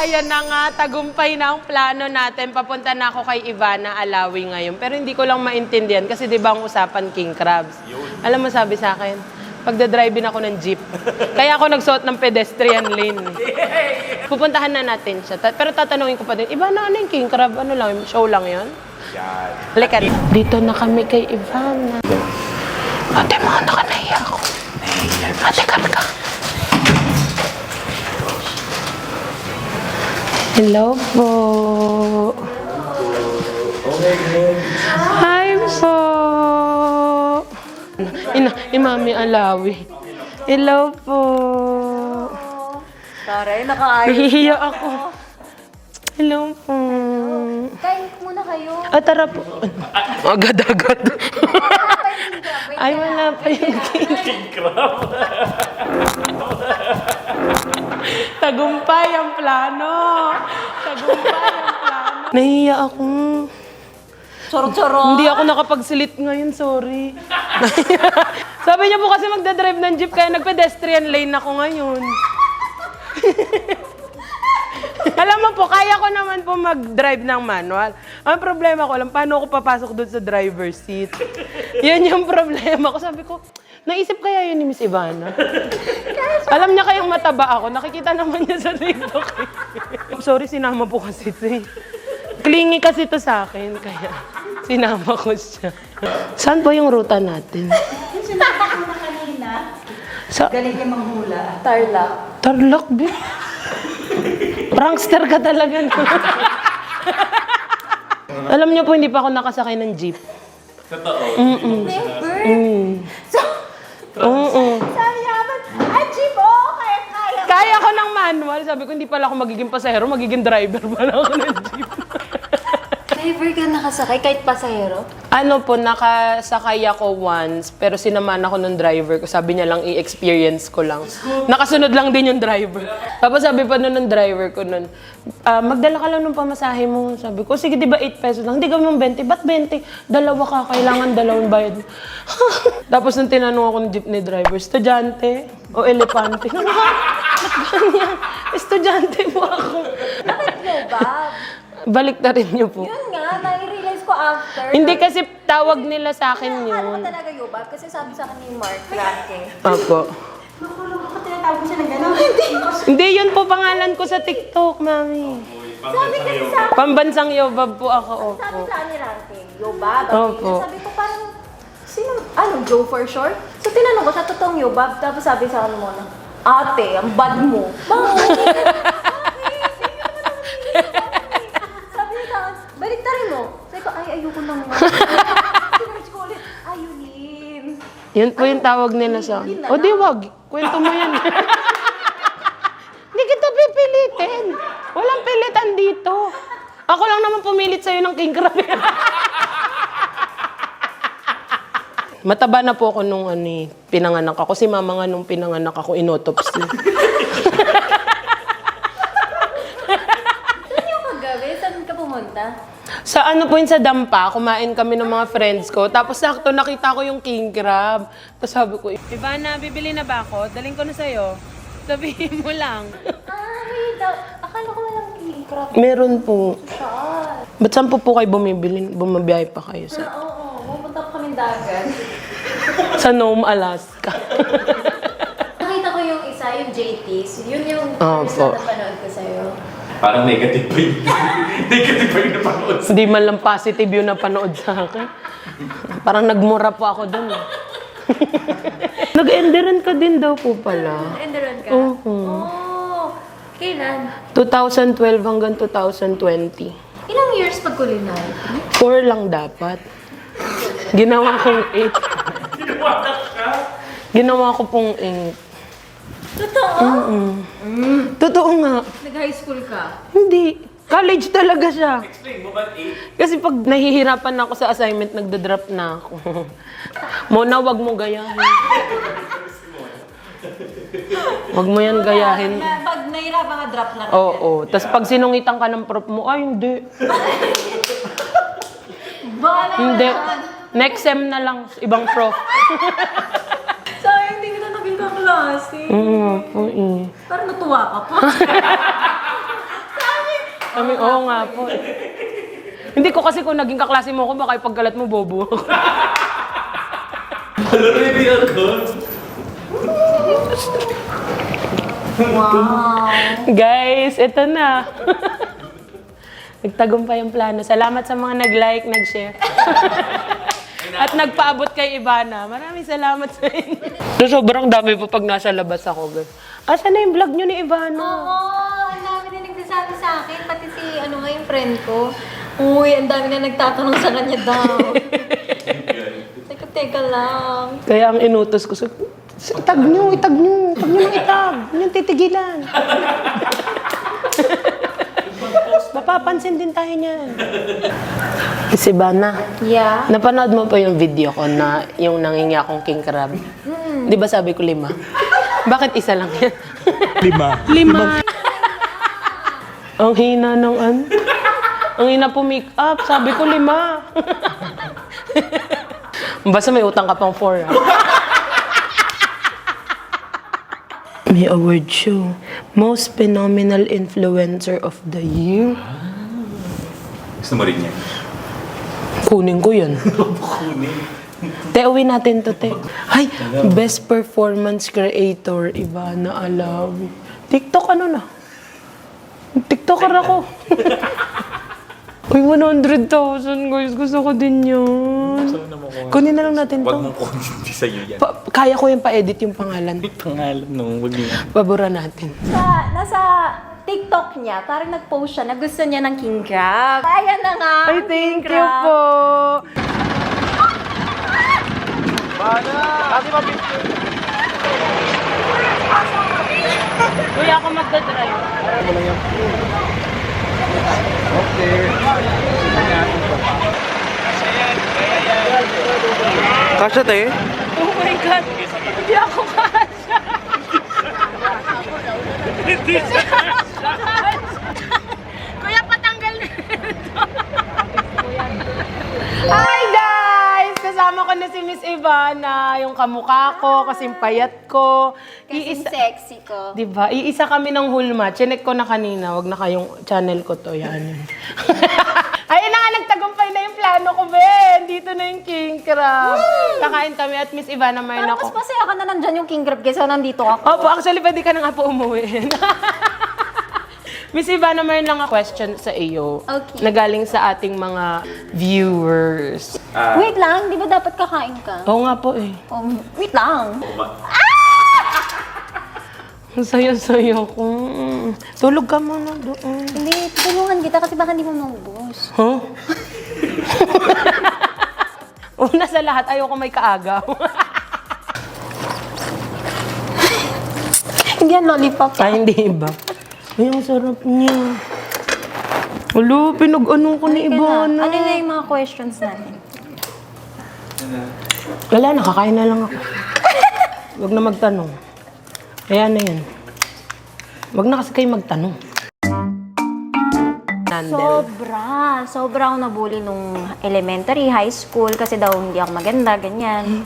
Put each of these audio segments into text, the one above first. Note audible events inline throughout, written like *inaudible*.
ayan na nga, tagumpay na ang plano natin. Papunta na ako kay Ivana Alawi ngayon. Pero hindi ko lang maintindihan kasi di ba ang usapan king crabs? Alam mo sabi sa akin, pagdadrive ako ng jeep. Kaya ako nagsuot ng pedestrian lane. Pupuntahan na natin siya. Ta- Pero tatanungin ko pa din, Ivana, ano yung king crab? Ano lang, show lang yon? Yan. Halika. Dito na kami kay Ivana. Ate, mga nakanahiya ako. Ate, karga. Hello po. Hi po. Ina, imami Alawi. Hello po. Taray, nakaayos. Nahihiya ako. Hello po. Kain muna kayo. Ah, tara po. Agad-agad. Ay, wala pa yung king. Tagumpay ang plano. Tagumpay ang plano. Nahiya ako. Choro-choro. Hindi ako nakapagsilit ngayon, sorry. *laughs* Sabi niya po kasi magdadrive ng jeep, kaya nagpedestrian lane ako ngayon. *laughs* Alam mo po, kaya ko naman po mag-drive ng manual. Ang problema ko lang, paano ako papasok doon sa driver's seat? Yan yung problema ko. Sabi ko, naisip kaya yun ni Miss Ivana? *laughs* *laughs* Alam niya kayang mataba ako. Nakikita naman niya sa TikTok. *laughs* eh. Sorry, sinama po kasi ito eh. Clingy kasi to sa akin, kaya sinama ko siya. Saan po yung ruta natin? Yung sinabi ko na kanina, Sa galing niya manghula. Tarlac. Tarlac, be. Prankster ka talaga. no? Alam niyo po, hindi pa ako nakasakay ng jeep. Totoo. Never. Mm. Oo. sabi niya jeep, oo, kaya-kaya. Kaya ko ng manual. Sabi ko, hindi pala ako magiging pasahero, magiging driver pala ako ng jeep. Never ka nakasakay kahit pasahero? Ano po, nakasakay ako once, pero sinaman ako ng driver ko. Sabi niya lang, i-experience ko lang. Nakasunod lang din yung driver. Tapos sabi pa nun ng driver ko nun, "Ah, magdala ka lang ng pamasahe mo. Sabi ko, sige, di ba 8 pesos lang? Hindi gawin mong 20. Ba't 20? Dalawa ka, kailangan dalawang bayad. *laughs* Tapos nung tinanong ako ng jeepney driver, estudyante o elepante? *laughs* Ba't ganyan? Estudyante po ako. Bakit no, Bob? Balik na rin niyo po. Yun nga, nai-realize ko after. Hindi kasi tawag nila sa akin Alam ko yun. talaga yun, Bob, kasi sabi sa akin ni Mark Ranking. Opo. Nakulong ako, tinatawag ko siya ng gano'n. *laughs* Hindi. Hindi, yun po pangalan ko sa TikTok, mami. Sabi kasi sa akin, Pambansang Yobab po ako, sabi opo. sa akin ni Ranking, yo, Bob. Opo. Sabi ko, parang, sino, ano, Joe for short? So, tinanong ko, sa totoong yo, Bob, tapos sabi sa akin mo na, ate, ang bad mo. Bakit? *laughs* Yun po yung tawag nila sa akin. O di wag, kwento mo yan. Hindi kita pipilitin. Walang pilitan dito. Ako lang naman pumilit sa'yo ng king crab. Mataba na po ako nung ano, eh, pinanganak ako. Si mama nga nung pinanganak ako, inotopsy. Saan yung kagabi? Saan ka pumunta? Sa ano po yun sa dampa, kumain kami ng mga friends ko. Tapos sakto nakita ko yung king crab. Tapos sabi ko, Ivana, bibili na ba ako? Daling ko na sa'yo. *laughs* Sabihin mo lang. Ah, may daw. Akala ko walang king crab Meron po. siya. Ba't saan po po kayo bumibili? Bumabiyahe pa kayo sa, Ah, oo, pupunta pa kami dagat. sa Nome, Alaska. *laughs* Nakita ko yung isa, yung JT's. Yun yung Oo first po. na napanood ko sa'yo. Parang negative pa yun. *laughs* negative pa yung napanood sa Hindi man lang positive yung napanood sa akin. Parang nagmura po ako doon. eh. *laughs* Nag-enderan ka din daw po pala. Enderon ka? Oo. Oh, kailan? 2012 hanggang 2020. Ilang years pag culinary? Four lang dapat. Ginawa kong eight. *laughs* Ginawanak ka. Ginawa ko pong eight. Totoo? Totoo nga. Nag-high school ka? Hindi. College talaga siya. Explain mo ba eight? Kasi pag nahihirapan na ako sa assignment, nagda-drop na ako. *laughs* Mona, wag mo gayahin. Wag mo yan gayahin. Na, pag nahirapan ka, drop na Oo. Tapos pag sinungitan ka ng prof mo, ay hindi. *laughs* Bala Hindi. Next sem na lang, ibang prof. *laughs* Hindi naging kaklase. Oo po eh. Parang natuwa ka pa. *laughs* Kami, oo nga po. Hindi ko kasi kung naging kaklase mo ako, baka ipagkalat mo, bobo ako. Hello, *laughs* reveal ko. Wow. Guys, ito na. *laughs* Nagtagumpay ang plano. Salamat sa mga nag-like, nag-share. At nagpaabot kay Ivana. Maraming salamat sa inyo. So, sobrang dami po pag nasa labas ako. girl. Asan na yung vlog nyo ni Ivana? Oo, ang dami na nagsasabi sa akin, pati si ano nga yung friend ko. Uy, ang dami na nagtatanong sa kanya daw. *laughs* teka, teka lang. Kaya ang inutos ko, sabi, itag nyo, itag nyo, itag nyo ng itag. Huwag nyo titigilan. *laughs* Mapapansin din tayo niyan. *laughs* Si Bana, Yeah. napanood mo pa yung video ko na yung nangingi akong king crab? Di ba sabi ko lima? *laughs* Bakit isa lang yan? *laughs* Lima. lima. Ang hina ng an. Ang hina po make up. Sabi ko lima. Basta may utang ka pang four. ah. May award show. Most phenomenal influencer of the year. Gusto mo rin yan? Kunin ko yan. *laughs* Te, uwi natin to, te. Ay, best performance creator, Ivana Alawi. TikTok ano na? TikToker ako. *laughs* Uy, 100,000 guys. Gusto ko din yun. Kunin na lang natin Huwag to. mong kundi sa'yo yan. Pa- kaya ko yung pa-edit yung pangalan. Pangalan nung wag niya. Pabura natin. Sa, nasa TikTok niya, parang nag-post siya na gusto niya ng king crab. Ayan na nga. Ay, ang thank king you crab. po. Kuya, ako magdadrive. Kasha tayo? Oh my God! Hindi ako kasha! Kuya, patanggal na ito. Hi guys! Kasama ko na si Miss Ivana, yung kamukha ko, kasing payat ko. Kasing Iisa, sexy ko. di ba? Iisa kami ng hulma. Chinek ko na kanina. Wag na kayong channel ko to. Yan yun. *laughs* Ayun na nga, nagtagumpay na yung plano ko, Ben. Dito na yung king crab. Kakain kami at Miss Ivana, may Parang mas masaya ka na nandyan yung king crab kaysa nandito ako. Opo, actually, pwede ka na nga po umuwi. *laughs* Miss Ivana, mayroon lang a question sa iyo. Okay. Na galing sa ating mga viewers. Wait lang, di ba dapat kakain ka? Oo nga po eh. Um, wait lang. Ang sayo-sayo ko. Mm. Tulog ka muna doon. Hindi, tulungan kita kasi baka hindi mo maubos. Huh? *laughs* Una sa lahat, ayoko may kaagaw. Hindi yan lollipop. Ay, hindi ba? Ay, ang sarap niya. Ulo, pinag-ano ko ni Ivana. Ano na yung mga questions natin? Wala, nakakain na lang ako. Huwag na magtanong. Ayan na yan. Huwag na kasi kayo magtanong. Nandel. Sobra. Sobra ako nabully nung elementary, high school, kasi daw hindi ako maganda, ganyan.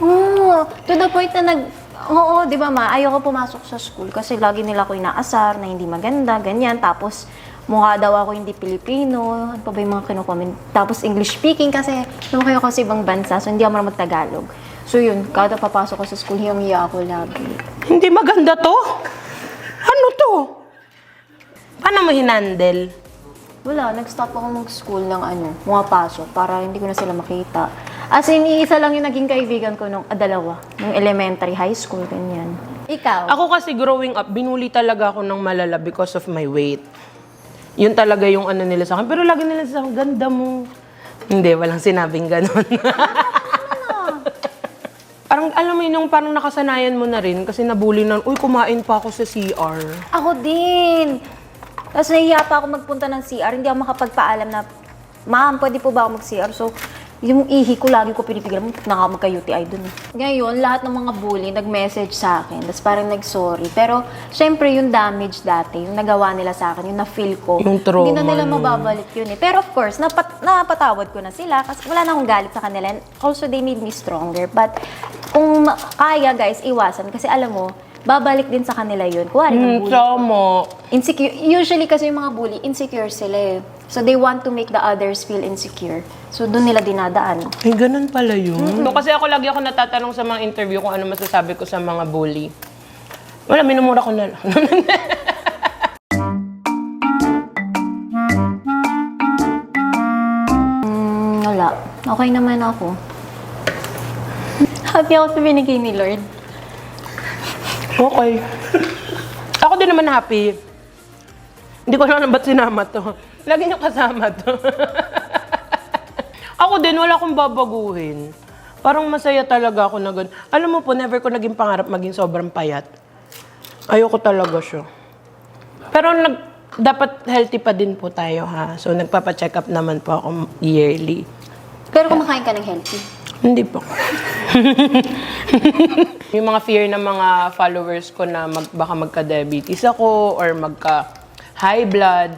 Oo, to the point na nag... Oo, di ba ma, ayoko pumasok sa school kasi lagi nila ako inaasar na hindi maganda, ganyan. Tapos, mukha daw ako hindi Pilipino. Ano pa ba yung mga kinukomment? Tapos, English speaking kasi lumaki ako sa ibang bansa, so hindi ako marunong mag-Tagalog. So yun, kada papasok ko sa school, hiyang-hiya ako lagi. Hindi maganda to? Ano to? Paano mo hinandel? Wala, nag-stop ako mag-school ng ano, mga pasok para hindi ko na sila makita. As in, iisa lang yung naging kaibigan ko nung ah, dalawa, nung elementary, high school, ganyan. Ikaw? Ako kasi growing up, binuli talaga ako ng malala because of my weight. Yun talaga yung ano nila sa akin. Pero lagi nila sa akin, ganda mo. Hindi, walang sinabing ganon. *laughs* parang alam mo yun, yung parang nakasanayan mo na rin kasi nabully na, uy, kumain pa ako sa CR. Ako din. Tapos nahihiya pa ako magpunta ng CR, hindi ako makapagpaalam na, Ma'am, pwede po ba ako mag-CR? So, yung ihi ko, lagi ko pinipigilan mo, naka magka-UTI dun. eh. Ngayon, lahat ng mga bully nag-message sa akin, tapos parang nag-sorry. Pero, syempre, yung damage dati, yung nagawa nila sa akin, yung na-feel ko, Yung trauma hindi na nila nun. mababalik yun eh. Pero of course, napat napatawad ko na sila kasi wala na akong galit sa kanila. And also, they made me stronger. But, kung ma- kaya guys, iwasan. Kasi alam mo, babalik din sa kanila yun. Kuwari, nabully. tama. Insecure. Usually kasi yung mga bully, insecure sila eh. So they want to make the others feel insecure. So doon nila dinadaan. Ay, ganun pala yun. No, kasi ako lagi ako natatanong sa mga interview kung ano masasabi ko sa mga bully. Wala, minumura ko na lang. *laughs* Hmm, wala. Okay naman ako. Happy ako sa binigay ni Lord. Okay. Ako din naman happy. Hindi ko alam ba't sinama to. Lagi niyo kasama to. *laughs* ako din, wala akong babaguhin. Parang masaya talaga ako na ganun. Alam mo po, never ko naging pangarap maging sobrang payat. Ayoko talaga siya. Pero nag, dapat healthy pa din po tayo ha. So nagpapa-check up naman po ako yearly. Pero kumakain ka ng healthy. Hindi po. *laughs* yung mga fear ng mga followers ko na mag, baka magka-diabetes ako or magka-high blood,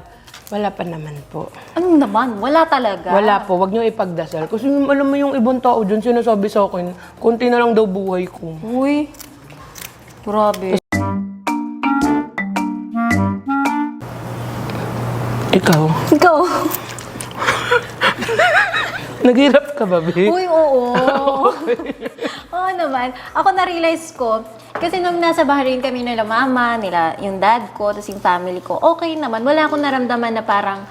wala pa naman po. Ano naman? Wala talaga. Wala po, wag niyo ipagdasal. Kasi alam mo yung ibang tao dyan, sinasabi sa akin, konti na lang daw buhay ko. Uy. Grabe. Ikaw, Ikaw. *laughs* naghirap ka ba, babe? Uy, oo. *laughs* Oo naman. Ako na-realize ko, kasi nung nasa Bahrain kami nila mama, nila yung dad ko, tapos yung family ko, okay naman. Wala akong naramdaman na parang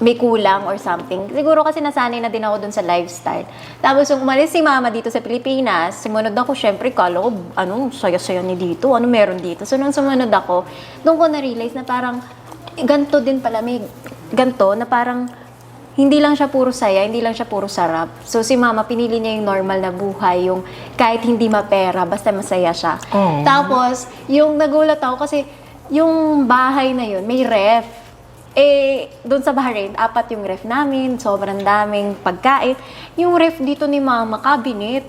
may kulang or something. Siguro kasi nasanay na din ako dun sa lifestyle. Tapos yung umalis si mama dito sa Pilipinas, sumunod ako, syempre, kala ko, ano, saya-saya ni dito, ano meron dito. So nung sumunod ako, doon ko na-realize na parang, eh, ganto din pala, may ganto na parang, hindi lang siya puro saya, hindi lang siya puro sarap. So si mama, pinili niya yung normal na buhay, yung kahit hindi mapera, basta masaya siya. Oh. Tapos, yung nagulat ako kasi yung bahay na yun, may ref. Eh, doon sa Bahrain, apat yung ref namin, sobrang daming pagkain. Yung ref dito ni mama, cabinet.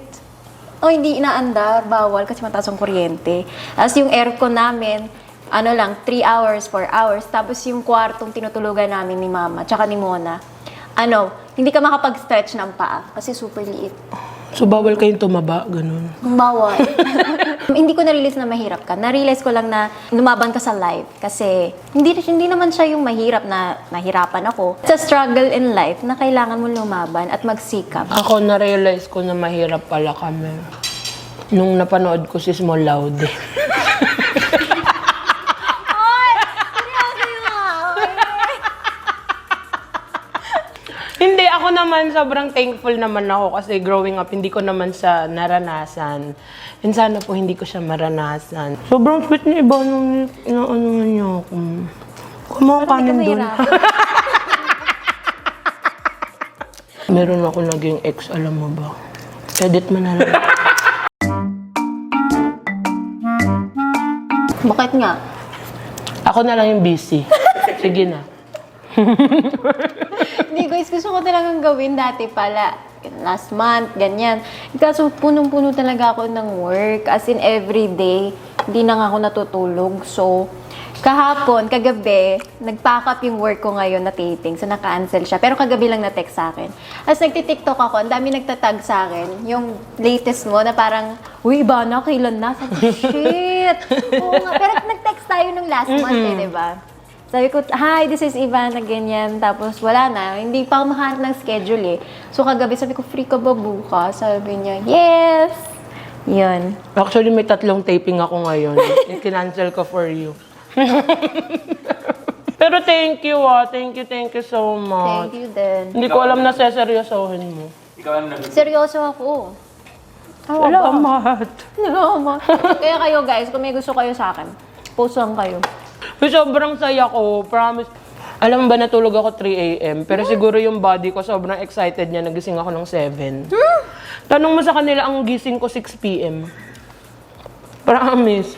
O, hindi inaandar, bawal kasi mataas ang kuryente. Tapos yung aircon namin, ano lang, 3 hours, 4 hours. Tapos yung kwartong tinutulugan namin ni mama, tsaka ni Mona, ano, hindi ka makapag-stretch ng paa kasi super liit. So, bawal kayong tumaba, ganun. Bawal. *laughs* *laughs* hindi ko na-realize na mahirap ka. Na-realize ko lang na lumaban ka sa life. Kasi hindi, hindi naman siya yung mahirap na nahirapan ako. It's a struggle in life na kailangan mo lumaban at magsikap. Ako, na-realize ko na mahirap pala kami. Nung napanood ko si Small. Hindi, ako naman sobrang thankful naman ako kasi growing up, hindi ko naman sa naranasan. And sana po hindi ko siya maranasan. Sobrang sweet ni iba nung inaano niya ako. Kumuha ka Hindi ka doon. *laughs* Meron ako naging ex, alam mo ba? Edit mo na lang. Bakit nga? Ako na lang yung busy. Sige na. *laughs* Hindi guys, gusto ko talagang gawin dati pala. Last month, ganyan. Kaso punong-puno talaga ako ng work. As in every day, hindi na nga ako natutulog. So, kahapon, kagabi, nag-pack up yung work ko ngayon na taping. So, naka-cancel siya. Pero kagabi lang na-text sa akin. As nagtitiktok ako, ang dami nagtatag sa akin. Yung latest mo na parang, Uy, iba na, kailan na? Sabi *laughs* shit! Oo nga. Pero nag-text tayo nung last month eh, di ba? Sabi ko, hi, this is Ivana, ganyan. Tapos wala na, hindi pa ako makahanap ng schedule eh. So kagabi sabi ko, free ka ba bukas? Sabi niya, yes! Yun. Actually, may tatlong taping ako ngayon. *laughs* I-cancel ko for you. *laughs* Pero thank you ah. Thank you, thank you so much. Thank you din. Hindi ko alam na seseryosohin mo. Ikaw ang nag- Seryoso ako. Salamat. Salamat. Kaya kayo guys, kung may gusto kayo sa akin, post lang kayo. Uy, sobrang saya ko. Promise. Alam mo ba, natulog ako 3 a.m. Pero siguro yung body ko, sobrang excited niya. Nagising ako ng 7. Tanong mo sa kanila, ang gising ko 6 p.m. Promise.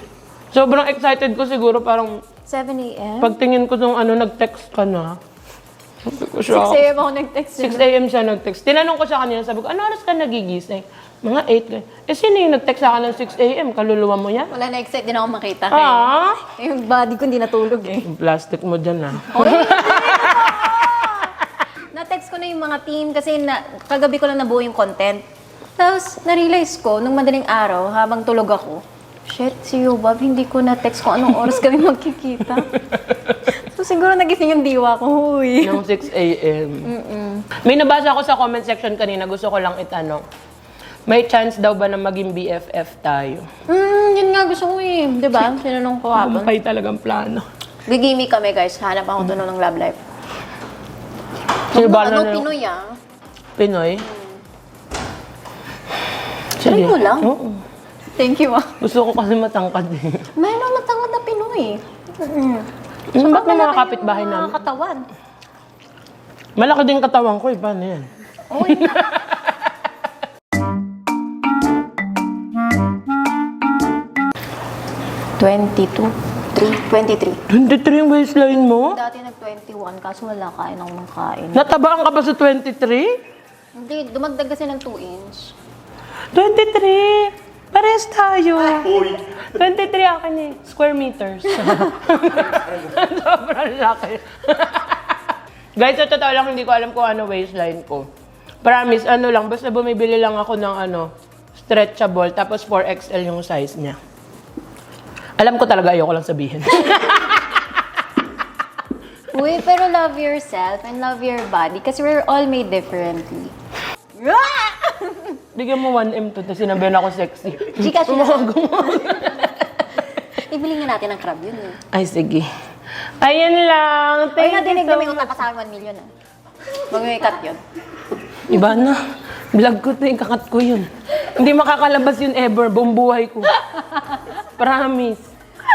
Sobrang excited ko siguro, parang 7 a.m.? pagtingin ko nung ano, nag-text ka na. Sabi ko 6 siya, a.m. ako nag-text 6 a.m. siya nag-text. Tinanong ko siya kanina, sabi ko, ano oras ka nagigising? Mga 8. Eh, sino yung nag-text sa akin ng 6 a.m.? Kaluluwa mo yan? Wala na excited din ako makita. Ah? Eh, yung body ko hindi natulog eh. Yung plastic mo dyan ah. *laughs* Na-text ko na yung mga team kasi na, kagabi ko lang nabuo yung content. Tapos, na-realize ko, nung madaling araw, habang tulog ako, shit, si Yobab, hindi ko na-text kung anong oras kami *laughs* magkikita. so siguro nagising yung diwa ko, huy. Ng 6 a.m. May nabasa ako sa comment section kanina, gusto ko lang itanong. May chance daw ba na maging BFF tayo? Hmm, yun nga gusto ko eh. Di ba? Sinanong ko hapon. Kumpay talagang plano. Bigimi kami guys. Hanap ako doon ng love life. Sino ba ano, na- Pinoy ah. Pinoy? Try mo lang. Oo. Thank you ah. Gusto ko kasi matangkad eh. Meron matangad na Pinoy. Mm. Mm, ba't may mga kapitbahay namin? katawan. Malaki din katawan ko eh. Paano yan? Uy. *laughs* Twenty-two. Three. Twenty-three. 23 yung waistline mo? Dati nag-21, kaso wala kain ng kain. Natabaan ka ba sa 23? Hindi, dumagdag kasi ng 2 inch. 23! Pares tayo. 23 akin eh. Square meters. *laughs* Sobrang laki. *laughs* Guys, sa totoo lang, hindi ko alam kung ano waistline ko. Promise, ano lang, basta bumibili lang ako ng ano, stretchable, tapos 4XL yung size niya. Alam ko talaga, ayoko lang sabihin. *laughs* Uy, pero love yourself and love your body kasi we're all made differently. *laughs* Bigyan mo 1M to, tapos sinabihan ako sexy. Chika, chika. Ibili nga natin ng crab yun eh. Ay, sige. Ayan lang. Ay, Thank you nadinig so na may utang ka sa akin 1 million ah. Mag-make yun. Iba na. Vlog ko to, yung kakat ko yun. Hindi makakalabas yun ever, buong buhay ko. *laughs* Promise.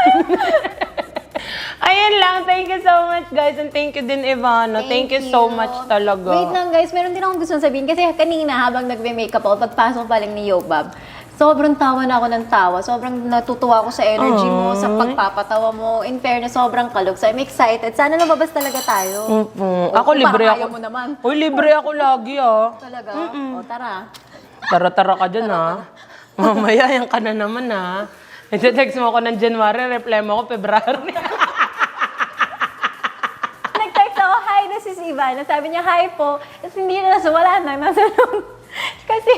*laughs* Ayan lang. Thank you so much, guys. And thank you din, Ivana. Thank, you. so much talaga. Wait lang guys, meron din akong gusto sabihin. Kasi kanina habang nagme-makeup ako, pagpasok pa lang ni Yobab, sobrang tawa na ako ng tawa. Sobrang natutuwa ako sa energy mo, sa pagpapatawa mo. In fairness, sobrang kalog. So I'm excited. Sana lumabas talaga tayo. Mm, O, Ako kung libre parang ako. ayaw mo naman. Uy, libre ako lagi, ah. Talaga? O tara. Tara-tara ka dyan, ha. Mamaya, yan ka na naman, ha. Ito-text mo ako ng January, reply mo ako February. *laughs* Nag-text ako, hi, this is Ivana. Sabi niya, hi po. Tapos hindi na nasa, wala na, nasa. *laughs* Kasi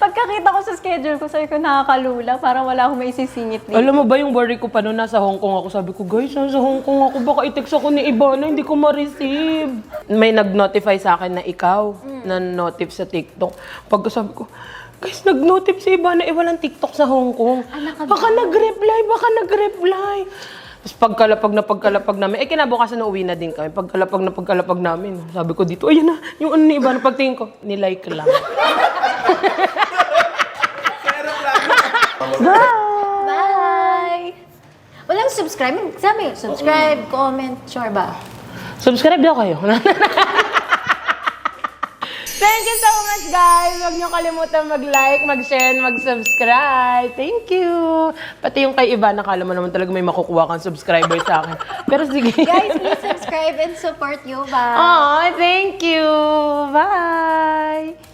pagkakita ko sa schedule ko, sabi ko, nakakalula. Parang wala akong maisisingit dito. Alam mo ba yung worry ko pa noon nasa Hong Kong ako? Sabi ko, guys, nasa Hong Kong ako. Baka i-text ako ni Ivana, hindi ko ma-receive. May nag-notify sa akin na ikaw, na notif sa TikTok. Pagka sabi ko, guys, nag-notif si Ivana, eh, walang TikTok sa Hong Kong. Baka nag-reply, baka nag-reply. Tapos pagkalapag na pagkalapag namin, eh kinabukasan na uwi na din kami. Pagkalapag na pagkalapag namin, sabi ko dito, ayan na, yung ano ni Ivana, pagtingin ko, nilike lang. *laughs* Bye! Walang subscribe. Sabi, subscribe, comment, sure ba? Subscribe daw kayo. *laughs* Thank you so much, guys! Huwag niyo kalimutan mag-like, mag-share, mag-subscribe. Thank you! Pati yung kay Ivan, nakala mo naman talaga may makukuha kang subscriber sa akin. *laughs* Pero sige. Guys, please subscribe and support you ba? Aw, thank you! Bye!